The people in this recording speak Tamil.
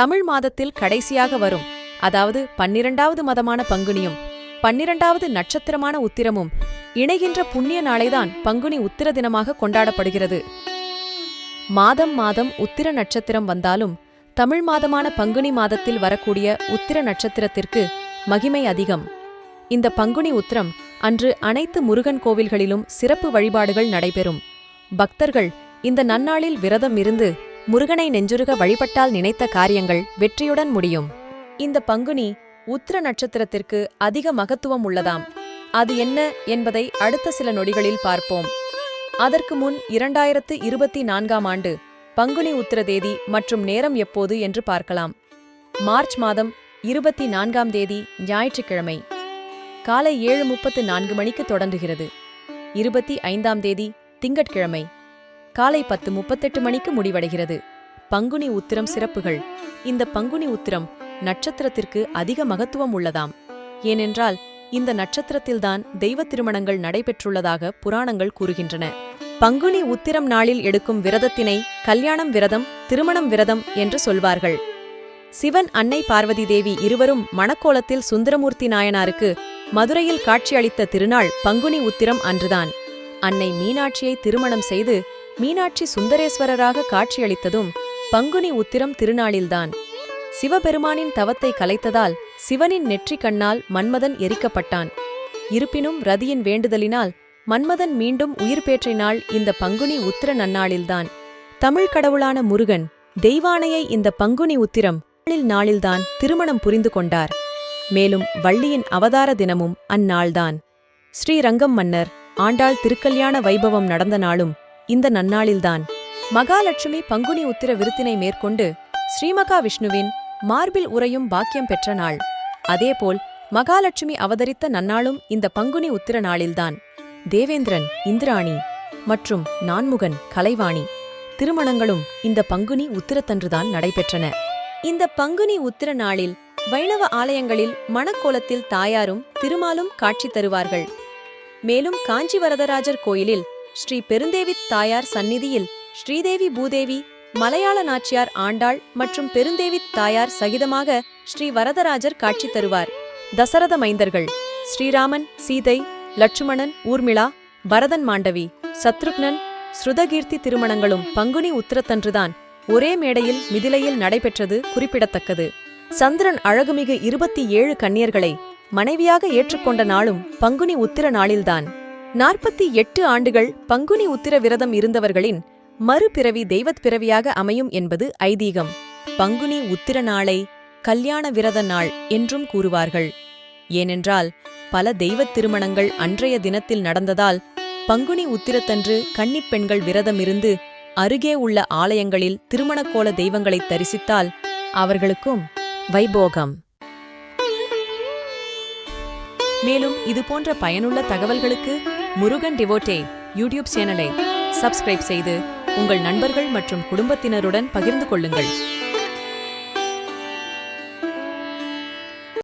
தமிழ் மாதத்தில் கடைசியாக வரும். அதாவது பன்னிரண்டாவது மதமான பங்குனியும் பன்னிரண்டாவது நட்சத்திரமான உத்திரமும் இணைகின்ற புண்ணிய நாளைதான் பங்குனி உத்திர தினமாக கொண்டாடப்படுகிறது. மாதம் மாதம் உத்திர நட்சத்திரம் வந்தாலும் தமிழ் மாதமான பங்குனி மாதத்தில் வரக்கூடிய உத்திர நட்சத்திரத்திற்கு மகிமை அதிகம். இந்த பங்குனி உத்திரம் அன்று அனைத்து முருகன் கோவில்களிலும் சிறப்பு வழிபாடுகள் நடைபெறும். பக்தர்கள் இந்த நன்னாளில் விரதம் இருந்து முருகனை நெஞ்சுருக வழிபட்டால் நினைத்த காரியங்கள் வெற்றியுடன் முடியும். இந்த பங்குனி உத்திர நட்சத்திரத்திற்கு அதிக மகத்துவம் உள்ளதாம். அது என்ன என்பதை அடுத்த சில நொடிகளில் பார்ப்போம். அதற்கு முன் இரண்டாயிரத்து இருபத்தி நான்காம் ஆண்டு பங்குனி உத்திர தேதி மற்றும் நேரம் எப்போது என்று பார்க்கலாம். மார்ச் மாதம் இருபத்தி நான்காம் தேதி ஞாயிற்றுக்கிழமை. காலை ஏழு முப்பத்து நான்கு மணிக்கு தொடங்குகிறது. இருபத்தி ஐந்தாம் தேதி திங்கட்கிழமை. காலை பத்து முப்பத்தெட்டு மணிக்கு முடிவடைகிறது. பங்குனி உத்திரம் சிறப்புகள். இந்த பங்குனி உத்திரம் நட்சத்திரத்திற்கு அதிக மகத்துவம் உள்ளதாம். ஏனென்றால் இந்த நட்சத்திரத்தில்தான் தெய்வ திருமணங்கள் நடைபெற்றுள்ளதாக புராணங்கள் கூறுகின்றன. பங்குனி உத்திரம் நாளில் எடுக்கும் விரதத்தினை கல்யாணம் விரதம் திருமணம் விரதம் என்று சொல்வார்கள். சிவன் அன்னை பார்வதி தேவி இருவரும் மணக்கோலத்தில் சுந்தரமூர்த்தி நாயனாருக்கு மதுரையில் காட்சியளித்த திருநாள் பங்குனி உத்திரம் அன்றுதான். அன்னை மீனாட்சியை திருமணம் செய்து மீனாட்சி சுந்தரேஸ்வரராக காட்சியளித்ததும் பங்குனி உத்திரம் திருநாளில்தான். சிவபெருமானின் தவத்தை கலைத்ததால் சிவனின் நெற்றிக் கண்ணால் மன்மதன் எரிக்கப்பட்டான். இருப்பினும் ரதியின் வேண்டுதலினால் மன்மதன் மீண்டும் உயிர் பேற்றை நாள் இந்த பங்குனி உத்திர நன்னாளில்தான். தமிழ் கடவுளான முருகன் தெய்வானையை இந்த பங்குனி உத்திரம் நாளில் நாளில்தான் திருமணம் புரிந்து கொண்டார். மேலும் வள்ளியின் அவதார தினமும் அந்நாள்தான். ஸ்ரீரங்கம் மன்னர் ஆண்டாள் திருக்கல்யாண வைபவம் நடந்த நாளும் இந்த நன்னாளில்தான். மகாலட்சுமி பங்குனி உத்திர விருத்தினை மேற்கொண்டு ஸ்ரீமகா விஷ்ணுவின் மார்பில் உறையும் பாக்கியம் பெற்ற நாள். அதேபோல் மகாலட்சுமி அவதரித்த நன்னாளும் இந்த பங்குனி உத்திர நாளில்தான். தேவேந்திரன் இந்திராணி மற்றும் நான்முகன் கலைவாணி திருமணங்களும் இந்த பங்குனி உத்திரத்தன்றுதான் நடைபெற்றன. இந்த பங்குனி உத்திர நாளில் வைணவ ஆலயங்களில் மணக்கோலத்தில் தாயாரும் திருமாலும் காட்சி தருவார்கள். மேலும் காஞ்சி வரதராஜர் கோயிலில் ஸ்ரீ பெருந்தேவித் தாயார் சந்நிதியில் ஸ்ரீதேவி பூதேவி மலையாள நாச்சியார் ஆண்டாள் மற்றும் பெருந்தேவித் தாயார் சகிதமாக ஸ்ரீ வரதராஜர் காட்சி தருவார். தசரத மைந்தர்கள் ஸ்ரீராமன் சீதை லட்சுமணன் ஊர்மிளா பரதன் மாண்டவி சத்ருக்னன் ஸ்ருதகீர்த்தி திருமணங்களும் பங்குனி உத்திரத்தன்றுதான் ஒரே மேடையில் மிதிலையில் நடைபெற்றது குறிப்பிடத்தக்கது. சந்திரன் அழகுமிகு இருபத்தி ஏழு கன்னியர்களை மனைவியாக ஏற்றுக்கொண்ட நாளும் பங்குனி உத்திர நாளில்தான். நாற்பத்தி எட்டு ஆண்டுகள் பங்குனி உத்திர விரதம் இருந்தவர்களின் மறுபிறவி தெய்வத் பிறவியாக அமையும் என்பது ஐதீகம். பங்குனி உத்திர நாளை கல்யாண விரத நாள் என்றும் கூறுவார்கள். ஏனென்றால் பல தெய்வத் திருமணங்கள் அன்றைய தினத்தில் நடந்ததால் பங்குனி உத்திரத்தன்று கன்னிப் பெண்கள் விரதமிருந்து அருகே உள்ள ஆலயங்களில் திருமணக்கோல தெய்வங்களைத் தரிசித்தால் அவர்களுக்கும் வைபோகம். மேலும் இது போன்ற பயனுள்ள தகவல்களுக்கு முருகன் டிவோட்டே யூடியூப் சேனலை சப்ஸ்கிரைப் செய்து உங்கள் நண்பர்கள் மற்றும் குடும்பத்தினருடன் பகிர்ந்து கொள்ளுங்கள்.